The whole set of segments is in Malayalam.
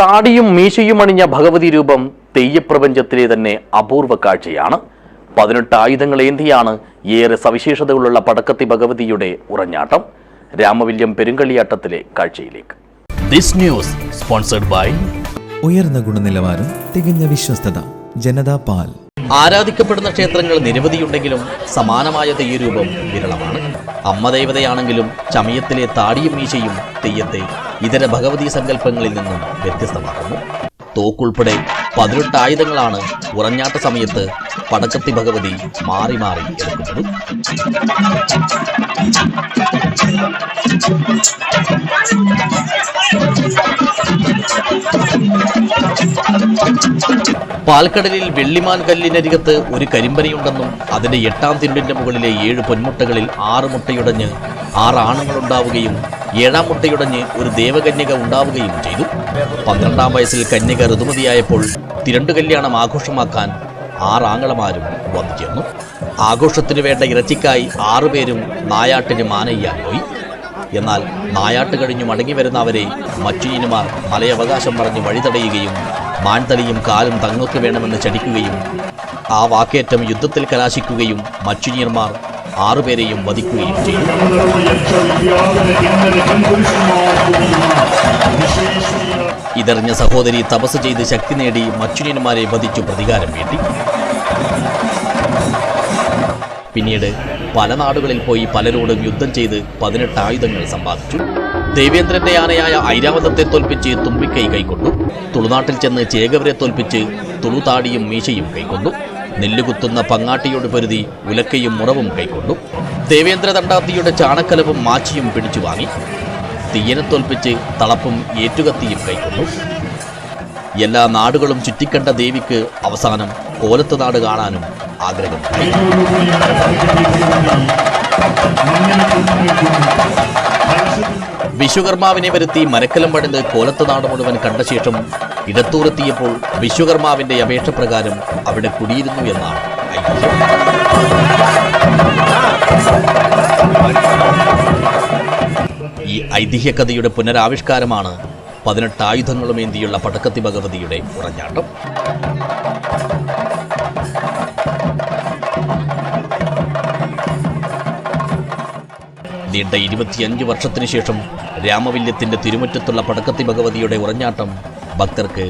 താടിയും മീശയും അണിഞ്ഞ ഭഗവതി രൂപം തെയ്യപ്രപഞ്ചത്തിലെ തന്നെ അപൂർവ കാഴ്ചയാണ്. പതിനെട്ട് ആയുധങ്ങളേന്തിയാണ് ഏറെ സവിശേഷതകളുള്ള പടക്കത്തി ഭഗവതിയുടെ ഉറഞ്ഞാട്ടം. രാമവില്യം പെരുങ്കളിയാട്ടത്തിലെ കാഴ്ചയിലേക്ക്. ദിസ് ന്യൂസ് സ്പോൺസർഡ് ബൈ ഉയർന്ന ഗുണനിലവാരം തികഞ്ഞ വിശ്വസ്തത ജനതാ പാൽ. ആരാധിക്കപ്പെടുന്ന ക്ഷേത്രങ്ങൾ നിരവധിയുണ്ടെങ്കിലും സമാനമായ തെയ്യരൂപം വിരളമാണ്. അമ്മ ദേവതയാണെങ്കിലും ചമയത്തിലെ താടിയും മീശയും തെയ്യത്തെ ഇതര ഭഗവതി സങ്കല്പങ്ങളിൽ നിന്നും വ്യത്യസ്തമാക്കുന്നു. തോക്കുൾപ്പെടെ പതിനെട്ട് ആയുധങ്ങളാണ് ഉറഞ്ഞാട്ട സമയത്ത് പടക്കത്തി ഭഗവതി മാറി മാറി എടുക്കുന്നത്. പാൽക്കടലിൽ വെള്ളിമാൻ കല്ലിനരികത്ത് ഒരു കരിമ്പനയുണ്ടെന്നും അതിന്റെ എട്ടാം തിരുടിന്റെ മുകളിലെ ഏഴ് പൊന്മുട്ടകളിൽ ആറ് മുട്ടയുടഞ്ഞ് ആറ് ആണുങ്ങളുണ്ടാവുകയും ഏഴാം മുട്ടയുടഞ്ഞ് ഒരു ദേവകന്യക ഉണ്ടാവുകയും ചെയ്തു. പന്ത്രണ്ടാം വയസ്സിൽ കന്യക ഋതുമതിയായപ്പോൾ തിരണ്ടു കല്യാണം ആഘോഷമാക്കാൻ ആറാങ്ങളമാരും വന്നു ചേർന്നു. ആഘോഷത്തിനു വേണ്ട ഇറച്ചിക്കായി ആറുപേരും നായാട്ടിന് മാനയ്യാൻ പോയി. എന്നാൽ നായാട്ട് കഴിഞ്ഞു മടങ്ങി വരുന്നവരെ അവരെ മച്ചുനീനുമാർ മലയവകാശം പറഞ്ഞ് വഴിതടയുകയും മാൻതലിയും കാലും തങ്ങൾക്ക് വേണമെന്ന് ചടിക്കുകയും ആ വാക്കേറ്റം യുദ്ധത്തിൽ കലാശിക്കുകയും മച്ചുനീർമാർ ആറുപേരെയും വധിക്കുകയും ചെയ്തു. ഇതറിഞ്ഞ സഹോദരി തപസ് ചെയ്ത് ശക്തി നേടി മച്ചുനിയന്മാരെ വധിച്ചു പ്രതികാരം വേണ്ടി പിന്നീട് പല നാടുകളിൽ പോയി പലരോടും യുദ്ധം ചെയ്ത് പതിനെട്ട് ആയുധങ്ങൾ സമ്പാദിച്ചു. ദേവേന്ദ്രന്റെ ആനയായ ഐരാവതത്തെ തോൽപ്പിച്ച് തുമ്പിക്കൈ കൈക്കൊണ്ടു. തുളുനാട്ടിൽ ചെന്ന് ചേകവരെ തോൽപ്പിച്ച് തുളുതാടിയും മീശയും കൈക്കൊണ്ടു. നെല്ലുകുത്തുന്ന പങ്ങാട്ടിയോട് പരിധി ഉലക്കയും മുറവും കൈക്കൊണ്ടു. ദേവേന്ദ്ര തണ്ടാത്തിയുടെ ചാണക്കലവും മാച്ചിയും പിടിച്ചു വാങ്ങി. തീയനെ തോൽപ്പിച്ച് തളപ്പും ഏറ്റുകത്തിയും കൈക്കൊണ്ടു. എല്ലാ നാടുകളും ചുറ്റിക്കണ്ട ദേവിക്ക് അവസാനം കോലത്ത് നാട് കാണാനും ആഗ്രഹം വിശ്വകർമാവിനെ വരുത്തി മരക്കലം പണിത് കോലത്ത് നാട് മുഴുവൻ കണ്ട ശേഷം ഇടത്തൂരെത്തിയപ്പോൾ വിശ്വകർമാവിന്റെ അപേക്ഷ പ്രകാരം അവിടെ കുടിയിരുന്നു എന്നാണ് ഈ ഐതിഹ്യകഥയുടെ പുനരാവിഷ്കാരമാണ് പതിനെട്ട് ആയുധങ്ങളുമേന്തിയുള്ള പടക്കത്തി ഭഗവതിയുടെ ഉറഞ്ഞാട്ടം. നീണ്ട ഇരുപത്തിയഞ്ച് വർഷത്തിനു ശേഷം രാമവില്യത്തിന്റെ തിരുമുറ്റത്തുള്ള പടക്കത്തി ഭഗവതിയുടെ ഉറഞ്ഞാട്ടം ഭക്തർക്ക്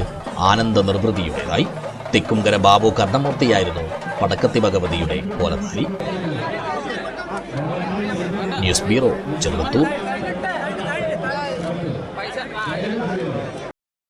ആനന്ദ നിർവൃതിയുടേതായി തിക്കുംകര ബാബു കർണമൂർത്തിയായിരുന്നു പടക്കത്തി ഭഗവതിയുടെ കോലധാരി ന്യൂസ് ബ്യൂറോ ചെറുവത്തൂർ.